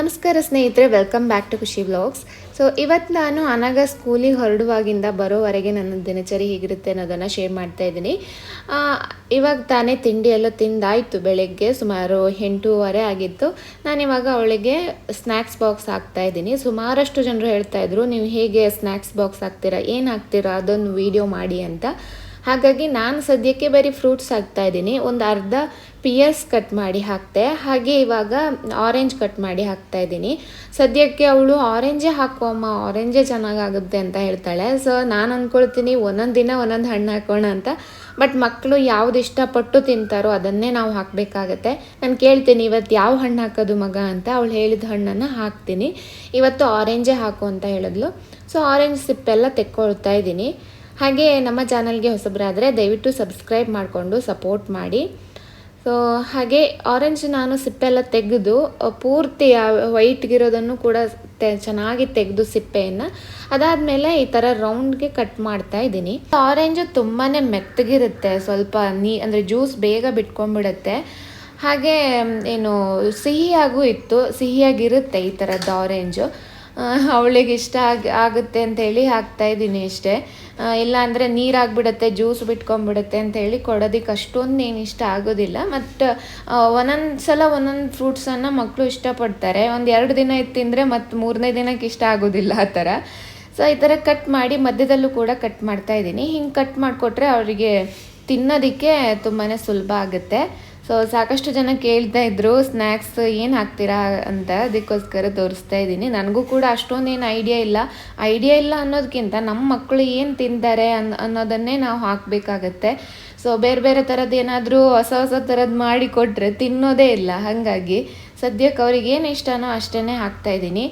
ನಮಸ್ಕಾರ ಸ್ನೇಹಿತರೆ welcome back to Khushi blogs so ಇವತ್ತು ನಾನು ಅನಗ ಸ್ಕೂಲಿಗೆ ಹೊರಡುವಾಗಿಂದ ಬರೋವರೆಗೆ ನನ್ನ ದಿನಚರಿ ಹೇಗಿರುತ್ತೆ ಅನ್ನೋದನ್ನು ಶೇರ್ ಮಾಡ್ತಾ ಇದ್ದೀನಿ. ಇವಾಗ ತಾನೇ ತಿಂಡಿ ಎಲ್ಲ ತಿಂದಾಯಿತು, ಬೆಳಗ್ಗೆ ಸುಮಾರು ಎಂಟೂವರೆ ಆಗಿತ್ತು. ನಾನು ಇವಾಗ ಅವಳಿಗೆ ಸ್ನ್ಯಾಕ್ಸ್ ಬಾಕ್ಸ್ ಹಾಕ್ತಾ ಇದ್ದೀನಿ. ಸುಮಾರಷ್ಟು ಜನರು ಹೇಳ್ತಾ ಇದ್ರು, ನೀವು ಹೇಗೆ ಸ್ನ್ಯಾಕ್ಸ್ ಬಾಕ್ಸ್ ಹಾಕ್ತೀರಾ, ಏನು ಹಾಕ್ತೀರಾ, ಅದೊಂದು ವೀಡಿಯೋ ಮಾಡಿ ಅಂತ. ಹಾಗಾಗಿ ನಾನು ಸದ್ಯಕ್ಕೆ ಬರೀ ಫ್ರೂಟ್ಸ್ ಹಾಕ್ತಾ ಇದ್ದೀನಿ. ಒಂದು ಅರ್ಧ ಪಿಯರ್ಸ್ ಕಟ್ ಮಾಡಿ ಹಾಕ್ತೆ. ಹಾಗೆ ಇವಾಗ ಆರೆಂಜ್ ಕಟ್ ಮಾಡಿ ಹಾಕ್ತಾ ಇದ್ದೀನಿ. ಸದ್ಯಕ್ಕೆ ಅವಳು ಆರೆಂಜೇ ಹಾಕುವಮ್ಮ ಆರೆಂಜೇ ಚೆನ್ನಾಗಾಗುತ್ತೆ ಅಂತ ಹೇಳ್ತಾಳೆ. ಸೊ ನಾನು ಅಂದ್ಕೊಳ್ತೀನಿ ಒಂದೊಂದು ದಿನ ಒಂದೊಂದು ಹಣ್ಣು ಹಾಕೋಣ ಅಂತ. ಬಟ್ ಮಕ್ಕಳು ಯಾವ್ದು ಇಷ್ಟಪಟ್ಟು ತಿಂತಾರೋ ಅದನ್ನೇ ನಾವು ಹಾಕಬೇಕಾಗತ್ತೆ. ನಾನು ಕೇಳ್ತೀನಿ ಇವತ್ತು ಯಾವ ಹಣ್ಣು ಹಾಕೋದು ಮಗ ಅಂತ. ಅವಳು ಹೇಳಿದ ಹಣ್ಣನ್ನು ಹಾಕ್ತೀನಿ. ಇವತ್ತು ಆರೆಂಜೇ ಹಾಕು ಅಂತ ಹೇಳಿದ್ಲು. ಸೊ ಆರೆಂಜ್ ಸಿಪ್ಪೆಲ್ಲ ತೆಕ್ಕೊಳ್ತಾ ಇದ್ದೀನಿ. ಹಾಗೆ ನಮ್ಮ ಚಾನಲ್ಗೆ ಹೊಸಬರಾದರೆ ದಯವಿಟ್ಟು ಸಬ್ಸ್ಕ್ರೈಬ್ ಮಾಡಿಕೊಂಡು ಸಪೋರ್ಟ್ ಮಾಡಿ. ಸೊ ಹಾಗೆ ಆರೆಂಜ್ ನಾನು ಸಿಪ್ಪೆಲ್ಲ ತೆಗೆದು ಪೂರ್ತಿ ವೈಟ್ಗಿರೋದನ್ನು ಕೂಡ ತೆ, ಚೆನ್ನಾಗಿ ತೆಗೆದು ಸಿಪ್ಪೆಯನ್ನು. ಅದಾದಮೇಲೆ ಈ ಥರ ರೌಂಡ್ಗೆ ಕಟ್ ಮಾಡ್ತಾ ಇದ್ದೀನಿ. ಆರೆಂಜು ತುಂಬಾ ಮೆತ್ತಗಿರುತ್ತೆ, ಸ್ವಲ್ಪ ನೀ, ಅಂದರೆ ಜ್ಯೂಸ್ ಬೇಗ ಬಿಟ್ಕೊಂಡ್ಬಿಡುತ್ತೆ. ಹಾಗೆ, ಏನು, ಸಿಹಿಯಾಗೂ ಇತ್ತು, ಸಿಹಿಯಾಗಿರುತ್ತೆ ಈ ಥರದ್ದು ಆರೆಂಜು ಅವಳಿಗೆ ಇಷ್ಟ ಆಗ, ಆಗುತ್ತೆ ಅಂತೇಳಿ ಹಾಕ್ತಾ ಇದ್ದೀನಿ ಅಷ್ಟೇ ಇಲ್ಲಾಂದರೆ ಇಲ್ಲ ಅಂದರೆ ನೀರಾಗ್ಬಿಡುತ್ತೆ, ಜ್ಯೂಸ್ ಬಿಟ್ಕೊಂಡ್ಬಿಡುತ್ತೆ ಅಂತೇಳಿ ಕೊಡೋದಕ್ಕೆ ಅಷ್ಟೊಂದು ಏನು ಇಷ್ಟ ಆಗೋದಿಲ್ಲ. ಮತ್ತು ಒಂದೊಂದು ಸಲ ಒಂದೊಂದು ಫ್ರೂಟ್ಸನ್ನು ಮಕ್ಕಳು ಇಷ್ಟಪಡ್ತಾರೆ. ಒಂದು ಎರಡು ದಿನ ಇತ್ತು ತಿಂದರೆ ಮತ್ತು ಮೂರನೇ ದಿನಕ್ಕೆ ಇಷ್ಟ ಆಗೋದಿಲ್ಲ ಆ ಥರ. ಸೊ ಈ ಥರ ಕಟ್ ಮಾಡಿ ಮಧ್ಯದಲ್ಲೂ ಕೂಡ ಕಟ್ ಮಾಡ್ತಾ ಇದ್ದೀನಿ. ಹಿಂಗೆ ಕಟ್ ಮಾಡಿಕೊಟ್ರೆ ಅವರಿಗೆ ತಿನ್ನೋದಕ್ಕೆ ತುಂಬಾ ಸುಲಭ ಆಗುತ್ತೆ. ಸೊ ಸಾಕಷ್ಟು ಜನ ಕೇಳ್ತಾ ಇದ್ರು ಸ್ನ್ಯಾಕ್ಸ್ ಏನು ಹಾಕ್ತೀರಾ ಅಂತ ಅದಕ್ಕೋಸ್ಕರ ತೋರಿಸ್ತಾ ಇದ್ದೀನಿ. ನನಗೂ ಕೂಡ ಅಷ್ಟೊಂದೇನು ಐಡಿಯಾ ಇಲ್ಲ. ಐಡಿಯಾ ಇಲ್ಲ ಅನ್ನೋದಕ್ಕಿಂತ ನಮ್ಮ ಮಕ್ಕಳು ಏನು ತಿಂತಾರೆ ಅನ್, ಅನ್ನೋದನ್ನೇ ನಾವು ಹಾಕಬೇಕಾಗತ್ತೆ. ಸೊ ಬೇರೆ ಬೇರೆ ಥರದ್ದು ಏನಾದರೂ ಹೊಸ ಹೊಸ ಥರದ್ದು ಮಾಡಿ ಕೊಟ್ಟರೆ ತಿನ್ನೋದೇ ಇಲ್ಲ. ಹಾಗಾಗಿ ಸದ್ಯಕ್ಕೆ ಅವ್ರಿಗೆ ಏನು ಇಷ್ಟನೋ ಅಷ್ಟೇ ಹಾಕ್ತಾ ಇದ್ದೀನಿ.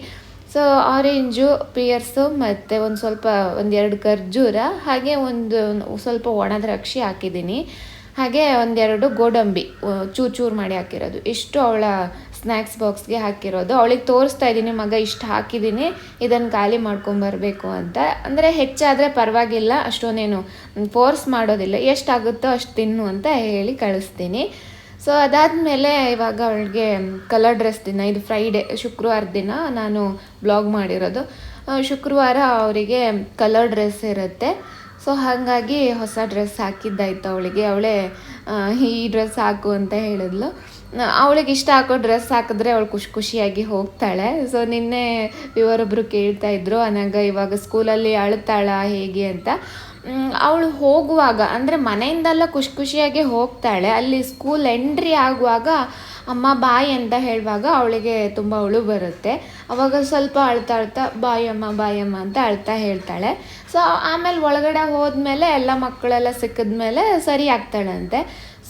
ಸೊ ಆರೆಂಜು ಪಿಯರ್ಸು ಮತ್ತು ಒಂದು ಸ್ವಲ್ಪ ಒಂದೆರಡು ಖರ್ಜೂರ, ಹಾಗೆ ಒಂದು ಸ್ವಲ್ಪ ಒಣ ದ್ರಾಕ್ಷಿ ಹಾಕಿದ್ದೀನಿ. ಹಾಗೆ ಒಂದೆರಡು ಗೋಡಂಬಿ ಚೂರು ಚೂರು ಮಾಡಿ ಹಾಕಿರೋದು. ಇಷ್ಟು ಅವಳ ಸ್ನ್ಯಾಕ್ಸ್ ಬಾಕ್ಸ್ಗೆ ಹಾಕಿರೋದು. ಅವಳಿಗೆ ತೋರಿಸ್ತಾ ಇದ್ದೀನಿ, ಮಗ, ಇಷ್ಟು ಹಾಕಿದ್ದೀನಿ ಇದನ್ನು ಖಾಲಿ ಮಾಡ್ಕೊಂಬರ್ಬೇಕು ಅಂತ. ಅಂದರೆ ಹೆಚ್ಚಾದರೆ ಪರವಾಗಿಲ್ಲ, ಅಷ್ಟೊಂದೇನು ಫೋರ್ಸ್ ಮಾಡೋದಿಲ್ಲ. ಎಷ್ಟಾಗುತ್ತೋ ಅಷ್ಟು ತಿನ್ನು ಅಂತ ಹೇಳಿ ಕಳಿಸ್ತೀನಿ. ಸೊ ಅದಾದಮೇಲೆ ಇವಾಗ ಅವಳಿಗೆ ಕಲರ್ ಡ್ರೆಸ್ ದಿನ, ಇದು ಫ್ರೈಡೆ ಶುಕ್ರವಾರ ದಿನ ನಾನು ಬ್ಲಾಗ್ ಮಾಡಿರೋದು. ಶುಕ್ರವಾರ ಅವರಿಗೆ ಕಲರ್ ಡ್ರೆಸ್ ಇರುತ್ತೆ. ಸೊ ಹಾಗಾಗಿ ಹೊಸ ಡ್ರೆಸ್ ಹಾಕಿದ್ದಾಯ್ತು ಅವಳಿಗೆ. ಅವಳೇ ಈ ಡ್ರೆಸ್ ಹಾಕು ಅಂತ ಹೇಳಿದ್ಲು. ಅವಳಿಗೆ ಇಷ್ಟ ಹಾಕೋ ಡ್ರೆಸ್ ಹಾಕಿದ್ರೆ ಅವಳು ಖುಷಿ, ಖುಷಿಯಾಗಿ ಹೋಗ್ತಾಳೆ. ಸೊ ನಿನ್ನೆ ಇವರೊಬ್ಬರು ಕೇಳ್ತಾ ಇದ್ರು, ಅನಾಗ, ಇವಾಗ ಸ್ಕೂಲಲ್ಲಿ ಅಳ್ತಾಳ ಹೇಗೆ ಅಂತ? ಅವಳು ಹೋಗುವಾಗ, ಅಂದರೆ ಮನೆಯಿಂದೆಲ್ಲ ಖುಷಿ, ಖುಷಿಯಾಗಿ ಹೋಗ್ತಾಳೆ. ಅಲ್ಲಿ ಸ್ಕೂಲ್ ಎಂಟ್ರಿ ಆಗುವಾಗ ಅಮ್ಮ ಬಾಯ್ ಅಂತ ಹೇಳುವಾಗ ಅವಳಿಗೆ ತುಂಬ ಅಳು ಬರುತ್ತೆ. ಅವಾಗ ಸ್ವಲ್ಪ ಅಳ್ತಾ ಅಳ್ತಾ ಬಾಯಮ್ಮ ಬಾಯಮ್ಮ ಅಂತ ಅಳ್ತಾ ಹೇಳ್ತಾಳೆ. ಸೊ ಆಮೇಲೆ ಒಳಗಡೆ ಹೋದ್ಮೇಲೆ ಎಲ್ಲ ಮಕ್ಕಳೆಲ್ಲ ಸಿಕ್ಕಿದ್ಮೇಲೆ ಸರಿ ಆಗ್ತಾಳಂತೆ.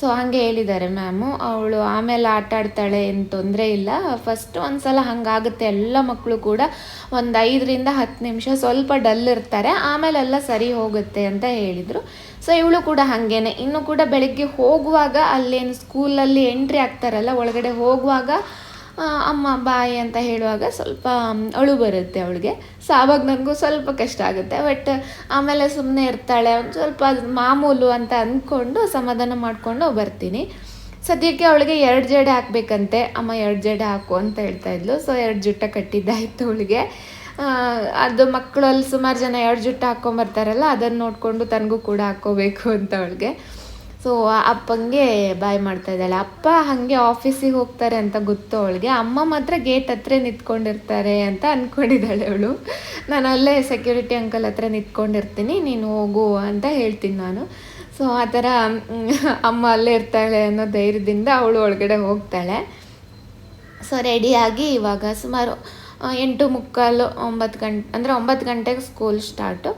ಸೊ ಹಾಗೆ ಹೇಳಿದ್ದಾರೆ ಮ್ಯಾಮು. ಅವಳು ಆಮೇಲೆ ಆಟ ಆಡ್ತಾಳೆ, ಏನು ತೊಂದರೆ ಇಲ್ಲ. ಫಸ್ಟ್ ಒಂದು ಸಲ ಹಾಗಾಗುತ್ತೆ. ಎಲ್ಲ ಮಕ್ಕಳು ಕೂಡ ಒಂದು ಐದರಿಂದ ಹತ್ತು ನಿಮಿಷ ಸ್ವಲ್ಪ ಡಲ್ ಇರ್ತಾರೆ. ಆಮೇಲೆಲ್ಲ ಸರಿ ಹೋಗುತ್ತೆ ಅಂತ ಹೇಳಿದರು. ಸೊ ಇವಳು ಕೂಡ ಹಾಗೇನೆ. ಇನ್ನು ಕೂಡ ಬೆಳಗ್ಗೆ ಹೋಗುವಾಗ ಅಲ್ಲೇನು ಸ್ಕೂಲಲ್ಲಿ ಎಂಟ್ರಿ ಆಗ್ತಾರಲ್ಲ, ಒಳಗಡೆ ಹೋಗುವಾಗ ಅಮ್ಮ, ಬಾಯಿ ಅಂತ ಹೇಳುವಾಗ ಸ್ವಲ್ಪ ಅಳು ಬರುತ್ತೆ ಅವಳಿಗೆ. ಸೊ ಆವಾಗ ನನಗೂ ಸ್ವಲ್ಪ ಕಷ್ಟ ಆಗುತ್ತೆ. ಬಟ್ ಆಮೇಲೆ ಸುಮ್ಮನೆ ಇರ್ತಾಳೆ. ಒಂದು ಸ್ವಲ್ಪ ಮಾಮೂಲು ಅಂತ ಅಂದ್ಕೊಂಡು ಸಮಾಧಾನ ಮಾಡಿಕೊಂಡು ಬರ್ತೀನಿ. ಸದ್ಯಕ್ಕೆ ಅವಳಿಗೆ ಎರಡು ಜಡೆ ಹಾಕಬೇಕಂತೆ. ಅಮ್ಮ, ಎರಡು ಜಡೆ ಹಾಕು ಅಂತ ಹೇಳ್ತಾ ಇದ್ಲು. ಸೊ ಎರಡು ಜುಟ್ಟ ಕಟ್ಟಿದ್ದಾಯಿತು ಅವಳಿಗೆ. ಅದು ಮಕ್ಕಳಲ್ಲಿ ಸುಮಾರು ಜನ ಎರಡು ಜುಟ್ಟು ಹಾಕ್ಕೊಂಬರ್ತಾರಲ್ಲ ಅದನ್ನು ನೋಡಿಕೊಂಡು ತನಗೂ ಕೂಡ ಹಾಕ್ಕೋಬೇಕು ಅಂತ ಅವಳಿಗೆ. ಸೊ ಅಪ್ಪಂಗೆ ಬಾಯ್ ಮಾಡ್ತಾ ಇದ್ದಾಳೆ. ಅಪ್ಪ ಹಾಗೆ ಆಫೀಸಿಗೆ ಹೋಗ್ತಾರೆ ಅಂತ ಗೊತ್ತು ಅವಳಿಗೆ. ಅಮ್ಮ ಮಾತ್ರ ಗೇಟ್ ಹತ್ರ ನಿಂತ್ಕೊಂಡಿರ್ತಾರೆ ಅಂತ ಅಂದ್ಕೊಂಡಿದ್ದಾಳೆ ಅವಳು. ನಾನು ಅಲ್ಲೇ ಸೆಕ್ಯೂರಿಟಿ ಅಂಕಲ್ ಹತ್ರ ನಿಂತ್ಕೊಂಡಿರ್ತೀನಿ, ನೀನು ಹೋಗು ಅಂತ ಹೇಳ್ತೀನಿ ನಾನು. ಸೊ ಆ ಥರ ಅಮ್ಮ ಅಲ್ಲೇ ಇರ್ತಾಳೆ ಅನ್ನೋ ಧೈರ್ಯದಿಂದ ಅವಳು ಒಳಗಡೆ ಹೋಗ್ತಾಳೆ. ಸೊ ರೆಡಿಯಾಗಿ ಇವಾಗ ಸುಮಾರು ಎಂಟು ಮುಕ್ಕಾಲು ಒಂಬತ್ತು ಗಂಟೆ, ಅಂದರೆ ಒಂಬತ್ತು ಗಂಟೆಗೆ ಸ್ಕೂಲ್ ಸ್ಟಾರ್ಟು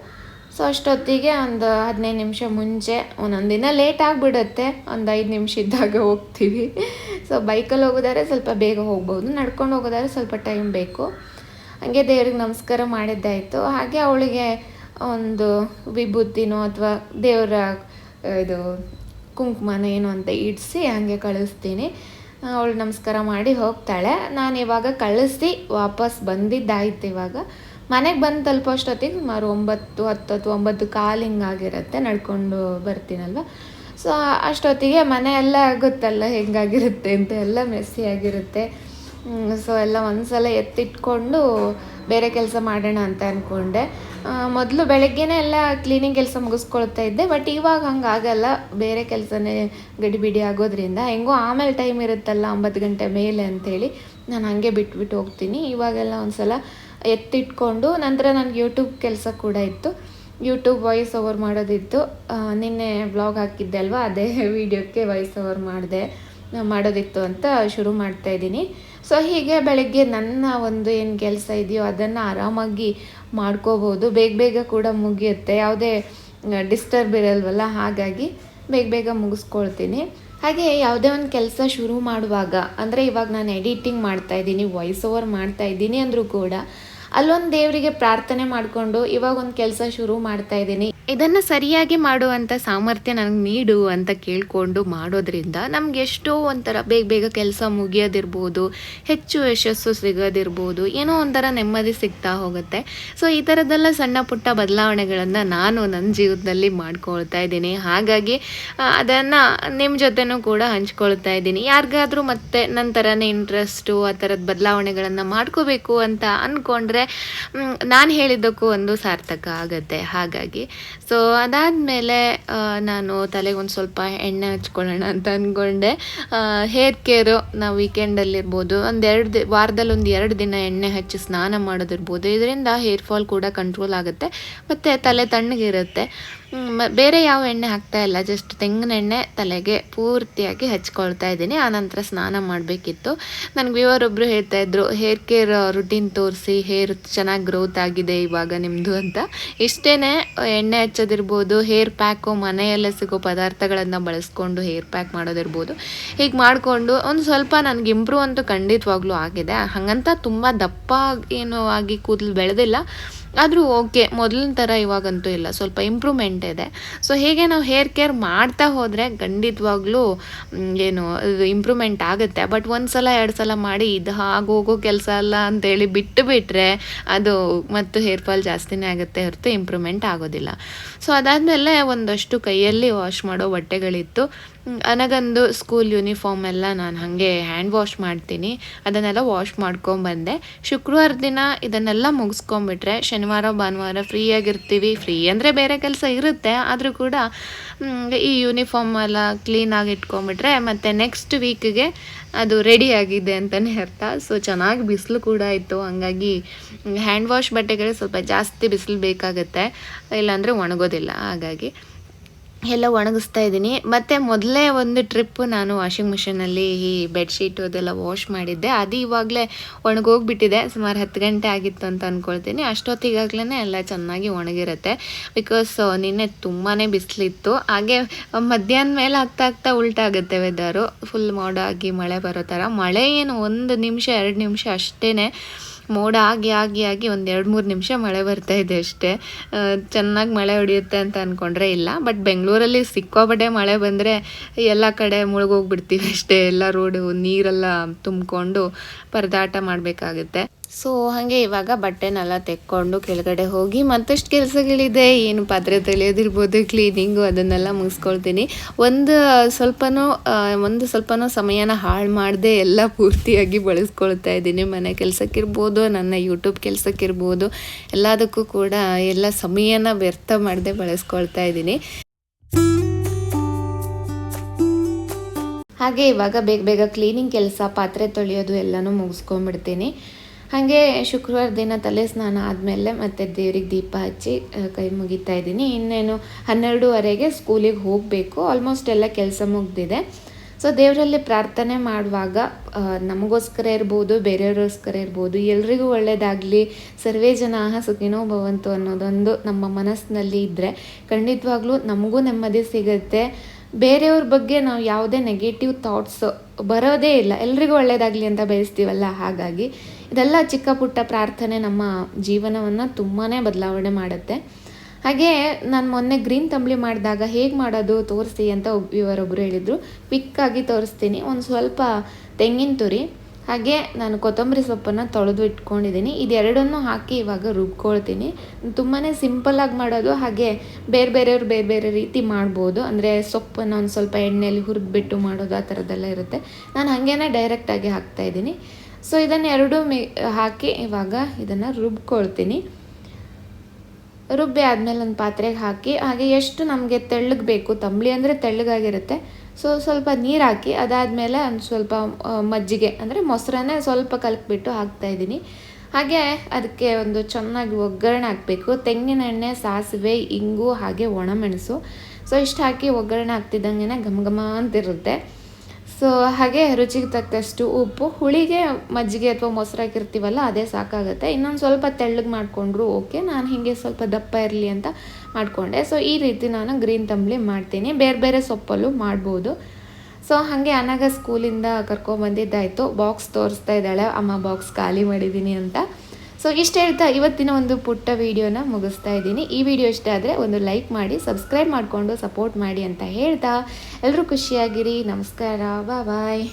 ಸೊ ಅಷ್ಟೊತ್ತಿಗೆ ಒಂದು ಹದಿನೈದು ನಿಮಿಷ ಮುಂಚೆ, ಒಂದೊಂದು ದಿನ ಲೇಟ್ ಆಗಿಬಿಡುತ್ತೆ. ಒಂದು ಐದು ನಿಮಿಷ ಇದ್ದಾಗ ಹೋಗ್ತೀವಿ. ಸೊ ಬೈಕಲ್ಲಿ ಹೋಗೋದಾದ್ರೆ ಸ್ವಲ್ಪ ಬೇಗ ಹೋಗ್ಬೋದು. ನಡ್ಕೊಂಡು ಹೋಗೋದಾದ್ರೆ ಸ್ವಲ್ಪ ಟೈಮ್ ಬೇಕು. ಹಾಗೆ ದೇವ್ರಿಗೆ ನಮಸ್ಕಾರ ಮಾಡಿದ್ದಾಯಿತು. ಹಾಗೆ ಅವಳಿಗೆ ಒಂದು ವಿಭೂತಿನೋ ಅಥವಾ ದೇವರ, ಇದು ಕುಂಕುಮನ ಏನೋ ಅಂತ ಇಡಿಸಿ ಹಾಗೆ ಕಳಿಸ್ತೀನಿ. ಅವಳು ನಮಸ್ಕಾರ ಮಾಡಿ ಹೋಗ್ತಾಳೆ. ನಾನು ಇವಾಗ ಕಳಿಸಿ ವಾಪಸ್ ಬಂದಿದ್ದಾಯ್ತು ಇವಾಗ. ಮನೆಗೆ ಬಂದು ತಲುಪೋ ಅಷ್ಟೊತ್ತಿಗೆ ಸುಮಾರು ಒಂಬತ್ತು, ಹತ್ತು ಅಥವಾ ಒಂಬತ್ತು ಕಾಲು ಹಿಂಗಾಗಿರುತ್ತೆ ನಡ್ಕೊಂಡು ಬರ್ತೀನಲ್ವ? ಸೊ ಅಷ್ಟೊತ್ತಿಗೆ ಮನೆ ಎಲ್ಲ ಗೊತ್ತಲ್ಲ ಹೆಂಗಾಗಿರುತ್ತೆ ಅಂತ ಎಲ್ಲ ಮೆಸ್ಸಿ ಆಗಿರುತ್ತೆ. ಸೊ ಎಲ್ಲ ಒಂದ್ಸಲ ಎತ್ತಿಟ್ಕೊಂಡು ಬೇರೆ ಕೆಲಸ ಮಾಡೋಣ ಅಂತ ಅಂದ್ಕೊಂಡೆ ಮೊದಲು ಬೆಳಗ್ಗೆನೇ ಎಲ್ಲ ಕ್ಲೀನಿಂಗ್ ಕೆಲಸ ಮುಗಿಸ್ಕೊಳ್ತಾ ಇದ್ದೆ ಬಟ್ ಇವಾಗ ಹಂಗಾಗಲ್ಲ ಬೇರೆ ಕೆಲಸನೇ ಗಡಿಬಿಡಿ ಆಗೋದ್ರಿಂದ. ಹೆಂಗೋ ಆಮೇಲೆ ಟೈಮ್ ಇರುತ್ತಲ್ಲ, ಒಂಬತ್ತು ಗಂಟೆ ಮೇಲೆ ಅಂಥೇಳಿ ನಾನು ಹಾಗೆ ಬಿಟ್ಬಿಟ್ಟು ಹೋಗ್ತೀನಿ. ಇವಾಗೆಲ್ಲ ಒಂದ್ಸಲ ಎತ್ತಿಟ್ಕೊಂಡು, ನಂತರ ನನಗೆ ಯೂಟ್ಯೂಬ್ ಕೆಲಸ ಕೂಡ ಇತ್ತು. ಯೂಟ್ಯೂಬ್ ವಾಯ್ಸ್ ಓವರ್ ಮಾಡೋದಿತ್ತು. ನಿನ್ನೆ ಬ್ಲಾಗ್ ಹಾಕಿದ್ದೆ ಅಲ್ವಾ, ಅದೇ ವಿಡಿಯೋಕ್ಕೆ ವಾಯ್ಸ್ ಓವರ್ ಮಾಡಿದೆ, ಮಾಡೋದಿತ್ತು ಅಂತ ಶುರು ಮಾಡ್ತಾ ಇದ್ದೀನಿ. ಸೊ ಹೀಗೆ ಬೆಳಗ್ಗೆ ನನ್ನ ಒಂದು ಏನು ಕೆಲಸ ಇದೆಯೋ ಅದನ್ನು ಆರಾಮಾಗಿ ಮಾಡ್ಕೋಬೋದು ಬೇಗ ಬೇಗ ಕೂಡ ಮುಗಿಯುತ್ತೆ. ಯಾವುದೇ ಡಿಸ್ಟರ್ಬ್ ಇರಲ್ವಲ್ಲ? ಹಾಗಾಗಿ ಬೇಗ ಬೇಗ ಮುಗಿಸ್ಕೊಳ್ತೀನಿ. ಹಾಗೆ ಯಾವುದೇ ಒಂದು ಕೆಲಸ ಶುರು ಮಾಡುವಾಗ, ಅಂದರೆ ಇವಾಗ ನಾನು ಎಡಿಟಿಂಗ್ ಮಾಡ್ತಾ ಇದ್ದೀನಿ ವಾಯ್ಸ್ ಓವರ್ ಮಾಡ್ತಾ ಇದ್ದೀನಿ ಅಂದರೂ ಕೂಡ ಅಲ್ಲೊಂದು ದೇವರಿಗೆ ಪ್ರಾರ್ಥನೆ ಮಾಡಿಕೊಂಡು ಇವಾಗ ಒಂದು ಕೆಲಸ ಶುರು ಮಾಡ್ತಾ ಇದ್ದೀನಿ. ಇದನ್ನು ಸರಿಯಾಗಿ ಮಾಡುವಂಥ ಸಾಮರ್ಥ್ಯ ನನಗೆ ನೀಡು ಅಂತ ಕೇಳಿಕೊಂಡು ಮಾಡೋದ್ರಿಂದ ನಮ್ಗೆ ಎಷ್ಟೋ ಒಂಥರ ಬೇಗ ಬೇಗ ಕೆಲಸ ಮುಗಿಯೋದಿರ್ಬೋದು, ಹೆಚ್ಚು ಯಶಸ್ಸು ಸಿಗೋದಿರ್ಬೋದು, ಏನೋ ಒಂಥರ ನೆಮ್ಮದಿ ಸಿಗ್ತಾ ಹೋಗುತ್ತೆ. ಸೊ ಈ ಥರದ್ದೆಲ್ಲ ಸಣ್ಣ ಪುಟ್ಟ ಬದಲಾವಣೆಗಳನ್ನು ನಾನು ನನ್ನ ಜೀವನದಲ್ಲಿ ಮಾಡ್ಕೊಳ್ತಾ ಇದ್ದೀನಿ. ಹಾಗಾಗಿ ಅದನ್ನು ನಿಮ್ಮ ಜೊತೆನೂ ಕೂಡ ಹಂಚ್ಕೊಳ್ತಾ ಇದ್ದೀನಿ. ಯಾರಿಗಾದ್ರೂ ಮತ್ತೆ ನನ್ನ ಥರನೇ ಇಂಟ್ರೆಸ್ಟು ಆ ಥರದ ಬದಲಾವಣೆಗಳನ್ನು ಮಾಡ್ಕೋಬೇಕು ಅಂತ ಅಂದ್ಕೊಂಡ್ರೆ ನಾನು ಹೇಳಿದ್ದಕ್ಕೂ ಒಂದು ಸಾರ್ಥಕ ಆಗುತ್ತೆ, ಹಾಗಾಗಿ. ಸೊ ಅದಾದಮೇಲೆ ನಾನು ತಲೆಗೆ ಒಂದು ಸ್ವಲ್ಪ ಎಣ್ಣೆ ಹಚ್ಕೊಳ್ಳೋಣ ಅಂತ ಅಂದ್ಕೊಂಡೆ ಹೇರ್ ಕೇರು ನಾವು ವೀಕೆಂಡಲ್ಲಿರ್ಬೋದು ಒಂದು ಎರಡು ದಿ, ವಾರದಲ್ಲಿ ಒಂದು ಎರಡು ದಿನ ಎಣ್ಣೆ ಹಚ್ಚಿ ಸ್ನಾನ ಮಾಡೋದಿರ್ಬೋದು. ಇದರಿಂದ ಹೇರ್ ಫಾಲ್ ಕೂಡ ಕಂಟ್ರೋಲ್ ಆಗುತ್ತೆ. ಮತ್ತು ತಲೆ ತಣ್ಣಗಿರುತ್ತೆ. ಬೇರೆ ಯಾವ ಎಣ್ಣೆ ಹಾಕ್ತಾ ಇಲ್ಲ ಜಸ್ಟ್ ತೆಂಗಿನ ಎಣ್ಣೆ ತಲೆಗೆ ಪೂರ್ತಿಯಾಗಿ ಹಚ್ಕೊಳ್ತಾ ಇದ್ದೀನಿ. ಆನಂತರ ಸ್ನಾನ ಮಾಡಬೇಕಿತ್ತು. ನನಗೆ ವ್ಯೂವರ್ ಒಬ್ಬರು ಹೇಳ್ತಾ ಇದ್ರು ಹೇರ್ ಕೇರ್ ರುಟೀನ್ ತೋರಿಸಿ ಹೇರ್ ಚೆನ್ನಾಗಿ ಗ್ರೋತ್ ಆಗಿದೆ ಇವಾಗ ನಿಮ್ಮದು ಅಂತ. ಇಷ್ಟೇ ಎಣ್ಣೆ ಹಚ್ಚೋದಿರ್ಬೋದು ಹೇರ್ ಪ್ಯಾಕು ಮನೆಯಲ್ಲೇ ಸಿಗೋ ಪದಾರ್ಥಗಳನ್ನು ಬಳಸ್ಕೊಂಡು ಹೇರ್ ಪ್ಯಾಕ್ ಮಾಡೋದಿರ್ಬೋದು. ಹೀಗೆ ಮಾಡಿಕೊಂಡು ಒಂದು ಸ್ವಲ್ಪ ನನಗೆ ಇಂಪ್ರೂವ್ ಅಂತೂ ಖಂಡಿತವಾಗ್ಲೂ ಆಗಿದೆ. ಹಾಗಂತ ತುಂಬ ದಪ್ಪ ಏನು ಆಗಿ ಕೂದಲು ಬೆಳೆದಿಲ್ಲ. ಆದರೂ ಓಕೆ ಮೊದಲಿನ ಥರ ಇವಾಗಂತೂ ಇಲ್ಲ. ಸ್ವಲ್ಪ ಇಂಪ್ರೂವ್ಮೆಂಟ್ ಇದೆ. ಸೊ ಹೀಗೆ ನಾವು ಹೇರ್ ಕೇರ್ ಮಾಡ್ತಾ ಹೋದರೆ ಖಂಡಿತವಾಗ್ಲೂ ಏನು ಇಂಪ್ರೂವ್ಮೆಂಟ್ ಆಗುತ್ತೆ. ಬಟ್ ಒಂದು ಸಲ, ಎರಡು ಸಲ ಮಾಡಿ ಇದು ಹೋಗೋ ಕೆಲಸ ಅಲ್ಲ ಅಂತೇಳಿ ಬಿಟ್ಟು ಬಿಟ್ಟರೆ ಅದು ಮತ್ತು ಹೇರ್ ಫಾಲ್ ಜಾಸ್ತಿನೇ ಆಗುತ್ತೆ ಹೊರತು ಇಂಪ್ರೂವ್ಮೆಂಟ್ ಆಗೋದಿಲ್ಲ. ಸೊ ಅದಾದಮೇಲೆ ಒಂದಷ್ಟು ಕೈಯಲ್ಲಿ ವಾಶ್ ಮಾಡೋ ಬಟ್ಟೆಗಳಿತ್ತು. ನನಗೊಂದು ಸ್ಕೂಲ್ ಯೂನಿಫಾರ್ಮ್ ಎಲ್ಲ ನಾನು ಹಾಗೆ ಹ್ಯಾಂಡ್ ವಾಶ್ ಮಾಡ್ತೀನಿ. ಅದನ್ನೆಲ್ಲ ವಾಶ್ ಮಾಡ್ಕೊಂಬಂದೆ ಶುಕ್ರವಾರ ದಿನ ಇದನ್ನೆಲ್ಲ ಮುಗಿಸ್ಕೊಂಬಿಟ್ರೆ ಶನಿವಾರ, ಭಾನುವಾರ ಫ್ರೀಯಾಗಿರ್ತೀವಿ ಫ್ರೀ ಅಂದರೆ ಬೇರೆ ಕೆಲಸ ಇರುತ್ತೆ. ಆದರೂ ಕೂಡ ಈ ಯೂನಿಫಾರ್ಮ್ ಎಲ್ಲ ಕ್ಲೀನಾಗಿ ಇಟ್ಕೊಂಬಿಟ್ರೆ ಮತ್ತು ನೆಕ್ಸ್ಟ್ ವೀಕ್ಗೆ ಅದು ರೆಡಿ ಆಗಿದೆ ಅಂತಲೇ ಅರ್ಥ. ಸೊ ಚೆನ್ನಾಗಿ ಬಿಸಿಲು ಕೂಡ ಇತ್ತು ಹಂಗಾಗಿ ಹ್ಯಾಂಡ್ ವಾಶ್ ಬಟ್ಟೆಗಳಿಗೆ ಸ್ವಲ್ಪ ಜಾಸ್ತಿ ಬಿಸಿಲು ಬೇಕಾಗುತ್ತೆ. ಇಲ್ಲಾಂದರೆ ಒಣಗೋದಿಲ್ಲ. ಹಾಗಾಗಿ ಎಲ್ಲ ಒಣಗಿಸ್ತಾ ಇದ್ದೀನಿ. ಮತ್ತು ಮೊದಲೇ ಒಂದು ಟ್ರಿಪ್ ನಾನು ವಾಷಿಂಗ್ ಮಿಷಿನಲ್ಲಿ ಈ ಬೆಡ್ಶೀಟು ಅದೆಲ್ಲ ವಾಶ್ ಮಾಡಿದ್ದೆ. ಅದು ಇವಾಗಲೇ ಒಣಗೋಗ್ಬಿಟ್ಟಿದೆ. ಸುಮಾರು ಹತ್ತು ಗಂಟೆ ಆಗಿತ್ತು ಅಂತ ಅಂದ್ಕೊಳ್ತೀನಿ ಅಷ್ಟೊತ್ತಿಗಾಗಲೇ ಎಲ್ಲ ಚೆನ್ನಾಗಿ ಒಣಗಿರುತ್ತೆ. ಬಿಕಾಸ್ ನಿನ್ನೆ ತುಂಬಾ ಬಿಸಿಲಿತ್ತು. ಹಾಗೆ ಮಧ್ಯಾಹ್ನ ಮೇಲೆ ಆಗ್ತಾ ಆಗ್ತಾ ಉಲ್ಟಾಗುತ್ತೆ ವೆದರು ಫುಲ್ ಮೋಡ ಆಗಿ ಮಳೆ ಬರೋ ಥರ. ಮಳೆ ಏನು ಒಂದು ನಿಮಿಷ, ಎರಡು ನಿಮಿಷ ಅಷ್ಟೇ ಮೋಡ ಆಗಿ ಆಗಿ ಆಗಿ ಒಂದು ಎರಡು ಮೂರು ನಿಮಿಷ ಮಳೆ ಬರ್ತಾ ಇದೆ ಅಷ್ಟೇ. ಚೆನ್ನಾಗಿ ಮಳೆ ಹೊಡೆಯುತ್ತೆ ಅಂತ ಅಂದ್ಕೊಂಡ್ರೆ ಇಲ್ಲ ಬಟ್ ಬೆಂಗಳೂರಲ್ಲಿ ಸಿಕ್ಕೋಬಡೆ ಮಳೆ ಬಂದರೆ ಎಲ್ಲ ಕಡೆ ಮುಳುಗೋಗ್ಬಿಡ್ತೀವಿ ಅಷ್ಟೇ. ಎಲ್ಲ ರೋಡು ನೀರೆಲ್ಲ ತುಂಬಿಕೊಂಡು ಪರದಾಟ ಮಾಡಬೇಕಾಗುತ್ತೆ. ಸೊ ಹಾಗೆ ಇವಾಗ ಬಟ್ಟೆನೆಲ್ಲ ತೆಕ್ಕೊಂಡು ಕೆಳಗಡೆ ಹೋಗಿ ಮತ್ತಷ್ಟು ಕೆಲಸಗಳಿದೆ. ಏನು ಪಾತ್ರೆ ತೊಳೆಯೋದಿರ್ಬೋದು ಕ್ಲೀನಿಂಗು ಅದನ್ನೆಲ್ಲ ಮುಗಿಸ್ಕೊಳ್ತೀನಿ. ಒಂದು ಸ್ವಲ್ಪನೂ ಒಂದು ಸ್ವಲ್ಪನೂ ಸಮಯನ ಹಾಳು ಮಾಡದೆ ಎಲ್ಲ ಪೂರ್ತಿಯಾಗಿ ಬಳಸ್ಕೊಳ್ತಾ ಇದ್ದೀನಿ. ಮನೆ ಕೆಲಸಕ್ಕಿರ್ಬೋದು, ನನ್ನ ಯೂಟ್ಯೂಬ್ ಕೆಲಸಕ್ಕಿರ್ಬೋದು, ಎಲ್ಲದಕ್ಕೂ ಕೂಡ ಎಲ್ಲ ಸಮಯನ ವ್ಯರ್ಥ ಮಾಡದೆ ಬಳಸ್ಕೊಳ್ತಾ ಇದ್ದೀನಿ. ಹಾಗೆ ಇವಾಗ ಬೇಗ ಬೇಗ ಕ್ಲೀನಿಂಗ್ ಕೆಲಸ, ಪಾತ್ರೆ ತೊಳೆಯೋದು ಎಲ್ಲನೂ ಮುಗಿಸ್ಕೊಂಡ್ಬಿಡ್ತೀನಿ. ಹಾಗೆ ಶುಕ್ರವಾರ ದಿನ ತಲೆ ಸ್ನಾನ ಆದಮೇಲೆ ಮತ್ತೆ ದೇವ್ರಿಗೆ ದೀಪ ಹಚ್ಚಿ ಕೈ ಮುಗಿತಾ ಇದ್ದೀನಿ. ಇನ್ನೇನು ಹನ್ನೆರಡೂವರೆಗೆ ಸ್ಕೂಲಿಗೆ ಹೋಗಬೇಕು. ಆಲ್ಮೋಸ್ಟ್ ಎಲ್ಲ ಕೆಲಸ ಮುಗ್ದಿದೆ. ಸೊ ದೇವರಲ್ಲಿ ಪ್ರಾರ್ಥನೆ ಮಾಡುವಾಗ ನಮಗೋಸ್ಕರ ಇರ್ಬೋದು, ಬೇರೆಯವರಿಗೋಸ್ಕರ ಇರ್ಬೋದು, ಎಲ್ರಿಗೂ ಒಳ್ಳೆಯದಾಗಲಿ ಸರ್ವೇ ಜನ ಸುಖಿನೋ ಭವಂತು ಅನ್ನೋದೊಂದು ನಮ್ಮ ಮನಸ್ಸಿನಲ್ಲಿ ಇದ್ದರೆ ಖಂಡಿತವಾಗ್ಲೂ ನಮಗೂ ನೆಮ್ಮದಿ ಸಿಗುತ್ತೆ. ಬೇರೆಯವ್ರ ಬಗ್ಗೆ ನಾವು ಯಾವುದೇ ನೆಗೆಟಿವ್ ಥಾಟ್ಸ್ ಬರೋದೇ ಇಲ್ಲ. ಎಲ್ರಿಗೂ ಒಳ್ಳೆಯದಾಗಲಿ ಅಂತ ಬಯಸ್ತೀವಲ್ಲ? ಹಾಗಾಗಿ ಇದೆಲ್ಲ ಚಿಕ್ಕ ಪುಟ್ಟ ಪ್ರಾರ್ಥನೆ ನಮ್ಮ ಜೀವನವನ್ನು ತುಂಬಾ ಬದಲಾವಣೆ ಮಾಡುತ್ತೆ. ಹಾಗೆ ನಾನು ಮೊನ್ನೆ ಗ್ರೀನ್ ತಂಬಳಿ ಮಾಡಿದಾಗ ಹೇಗೆ ಮಾಡೋದು ತೋರಿಸಿ ಅಂತ ಇವರೊಬ್ಬರು ಹೇಳಿದರು. ಪಿಕ್ಕಾಗಿ ತೋರಿಸ್ತೀನಿ. ಒಂದು ಸ್ವಲ್ಪ ತೆಂಗಿನ ತುರಿ, ಹಾಗೆ ನಾನು ಕೊತ್ತಂಬರಿ ಸೊಪ್ಪನ್ನು ತೊಳೆದು ಇಟ್ಕೊಂಡಿದ್ದೀನಿ. ಇದೆರಡನ್ನೂ ಹಾಕಿ ಇವಾಗ ರುಬ್ಕೊಳ್ತೀನಿ. ತುಂಬಾ ಸಿಂಪಲ್ಲಾಗಿ ಮಾಡೋದು, ಹಾಗೆ ಬೇರೆ ಬೇರೆಯವ್ರು ಬೇರೆ ಬೇರೆ ರೀತಿ ಮಾಡ್ಬೋದು. ಅಂದರೆ ಸೊಪ್ಪನ್ನು ಒಂದು ಸ್ವಲ್ಪ ಎಣ್ಣೆಯಲ್ಲಿ ಹುರಿದ್ಬಿಟ್ಟು ಮಾಡೋದು ಆ ಥರದ್ದೆಲ್ಲ ಇರುತ್ತೆ. ನಾನು ಹಾಗೇನೆ ಡೈರೆಕ್ಟಾಗಿ ಹಾಕ್ತಾಯಿದ್ದೀನಿ ಸೊ, ಇದನ್ನು ಎರಡು ಮಿ, ಹಾಕಿ ಇವಾಗ ಇದನ್ನು ರುಬ್ಕೊಳ್ತೀನಿ. ರುಬ್ಬಿ ಆದಮೇಲೆ ಒಂದು ಪಾತ್ರೆಗೆ ಹಾಕಿ, ಹಾಗೆ ಎಷ್ಟು ನಮಗೆ ತೆಳ್ಳಗೆ ಬೇಕು, ತಂಬಳಿ ಅಂದರೆ ತೆಳ್ಳಗಾಗಿರುತ್ತೆ. ಸೊ, ಸ್ವಲ್ಪ ನೀರು ಹಾಕಿ, ಅದಾದಮೇಲೆ ಒಂದು ಸ್ವಲ್ಪ ಮಜ್ಜಿಗೆ, ಅಂದರೆ ಮೊಸರನ್ನೇ ಸ್ವಲ್ಪ ಕಲಕ್ಬಿಟ್ಟು ಹಾಕ್ತಾಯಿದ್ದೀನಿ ಹಾಗೆ ಅದಕ್ಕೆ ಒಂದು ಚೆನ್ನಾಗಿ ಒಗ್ಗರಣೆ ಹಾಕಬೇಕು. ತೆಂಗಿನ ಎಣ್ಣೆ, ಸಾಸಿವೆ, ಇಂಗು, ಹಾಗೆ ಒಣಮೆಣಸು. ಸೊ, ಇಷ್ಟು ಹಾಕಿ ಒಗ್ಗರಣೆ ಹಾಕ್ತಿದ್ದಂಗೆ ಘಮ ಘಮ ಅಂತಿರುತ್ತೆ. ಸೊ ಹಾಗೆ ರುಚಿಗೆ ತಕ್ಕಷ್ಟು ಉಪ್ಪು, ಹುಳಿಗೆ ಮಜ್ಜಿಗೆ ಅಥವಾ ಮೊಸರು ಹಾಕಿರ್ತೀವಲ್ಲ ಅದೇ ಸಾಕಾಗುತ್ತೆ. ಇನ್ನೊಂದು ಸ್ವಲ್ಪ ತೆಳ್ಳಗೆ ಮಾಡಿಕೊಂಡ್ರು ಓಕೆ, ನಾನು ಹೀಗೆ ಸ್ವಲ್ಪ ದಪ್ಪ ಇರಲಿ ಅಂತ ಮಾಡಿಕೊಂಡೆ. ಸೊ ಈ ರೀತಿ ನಾನು ಗ್ರೀನ್ ತಂಬಳಿ ಮಾಡ್ತೀನಿ. ಬೇರೆ ಬೇರೆ ಸೊಪ್ಪಲ್ಲೂ ಮಾಡ್ಬೋದು. ಸೊ ಹಾಗೆ ಅನಾಗ ಸ್ಕೂಲಿಂದ ಕರ್ಕೊಂಬಂದಿದ್ದಾಯಿತು. ಬಾಕ್ಸ್ ತೋರಿಸ್ತಾ ಇದ್ದಾಳೆ. ಅಮ್ಮ ಬಾಕ್ಸ್ ಖಾಲಿ ಮಾಡಿದ್ದೀನಿ ಅಂತ. ಸೊ ಇಷ್ಟ ಹೇಳ್ತಾ ಇವತ್ತಿನ ಒಂದು ಪುಟ್ಟ ವಿಡಿಯೋನ ಮುಗಿಸ್ತಾ ಇದ್ದೀನಿ. ಈ ವಿಡಿಯೋ ಇಷ್ಟ ಆದರೆ ಒಂದು ಲೈಕ್ ಮಾಡಿ ಸಬ್ಸ್ಕ್ರೈಬ್ ಮಾಡಿಕೊಂಡು ಸಪೋರ್ಟ್ ಮಾಡಿ ಅಂತ ಹೇಳ್ತಾ. ಎಲ್ಲರೂ ಖುಷಿಯಾಗಿರಿ. ನಮಸ್ಕಾರ. ಬಾಯ್